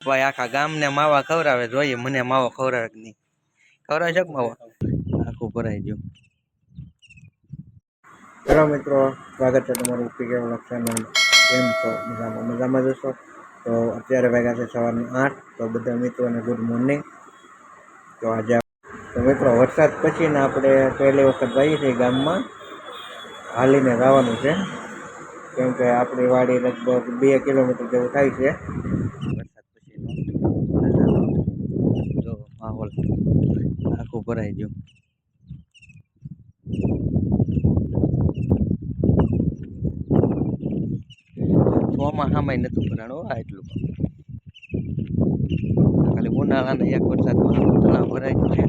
ભાઈ આખા ગામને માવા ખવડાવે જોઈએ મને માવો ખવડાવે કે નહીં. ખવડાવે છે માવો? આખું ભરાઈ ગયું. હેલો મિત્રો, સ્વાગત છે તમારું પીકે વ્લોગ કેમ છો? મજામાં? મજામાં જશો તો અત્યારે વાગ્યા છે સવારના આઠ, તો બધા મિત્રોને ગુડ મોર્નિંગ તો આજે તો મિત્રો, વરસાદ પછીને આપણે પહેલી વખત જઈએ છીએ ગામમાં. હાલીને જવાનું છે. કેમ કે આપણી વાડી લગભગ બે કિલોમીટર જેવું થાય છે વરસાદ પછીનો નજારો. જો માહોલ આખું ભરાઈ ગયું. ચોમાં સામે નતું ભરાણો આ એટલું. ખાલી ઉનાળાના એક વરસાદમાં તળાવ ભરાઈ ગયું છે.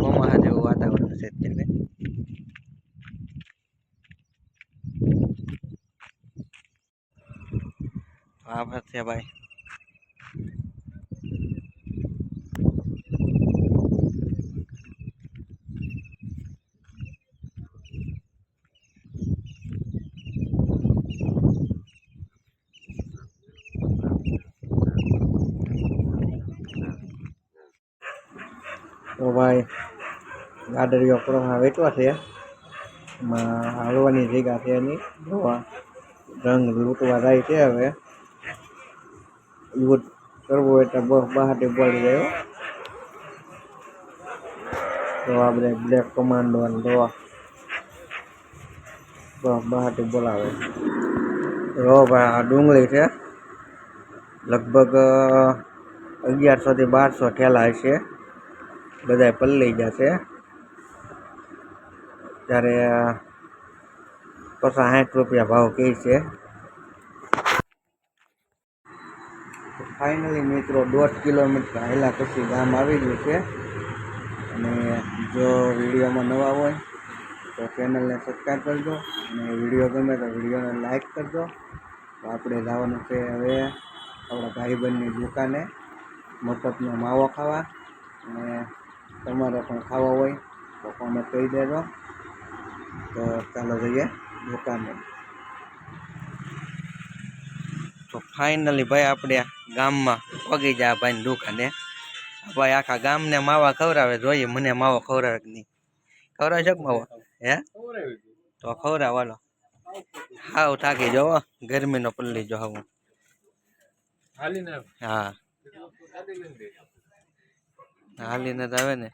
ચોમાસા જેવું વાતાવરણ છે અત્યારે. આભાર છે ભાઈ. તો ભાઈ, ગાડરીઓ પ્રમાણ વેચવા છે. એમાં હાલવાની જગ્યા છે એની. જોવા. રંગ લૂંટવા જાય છે હવે. લૂંટ કરવું તો બસ બહાર બોલી ગયો તો આપણે બ્લેક કમાન્ડો અને જોવા. બસ બહાર બોલાવે. રો ભાઈ, આ ડુંગળી છે. લગભગ અગિયારસો થી બારસો ઠેલા હશે. બધા પલ્લી જશે. ત્યારે પછી સાઠ રૂપિયા ભાવ કહે છે. ફાઇનલી મિત્રો, દોઢ કિલોમીટર પહેલાં પછી ગામ આવી ગયું છે. અને જો વિડીયોમાં નવા હોય, તો ચેનલને સબસ્ક્રાઈબ કરજો. અને વીડિયો ગમે તો વિડીયોને લાઈક કરજો. તો આપણે જવાનું છે હવે આપણા ભાઈબંધની દુકાને, મફતનો માવો ખાવા. અને તમારે પણ ખાવા હોય તો કોમેન્ટ કરી દેજો. તો ચાલો જઈએ દુકાને. તો ફાઇનલી ભાઈ આપણે ગામમાં પગી જાય ભાઈ દુકાને ભાઈ આખા ગામને માવા ખવડાવે જોઈએ મને માવો ખવડાવે કે નહીં? ખવડાવે છે માવો? હે? તો ખવડાવ હાલો. હાવ થાકી જવો. ગરમીનો પલ્લી જો હું હા. હાલીને જ આવે ને.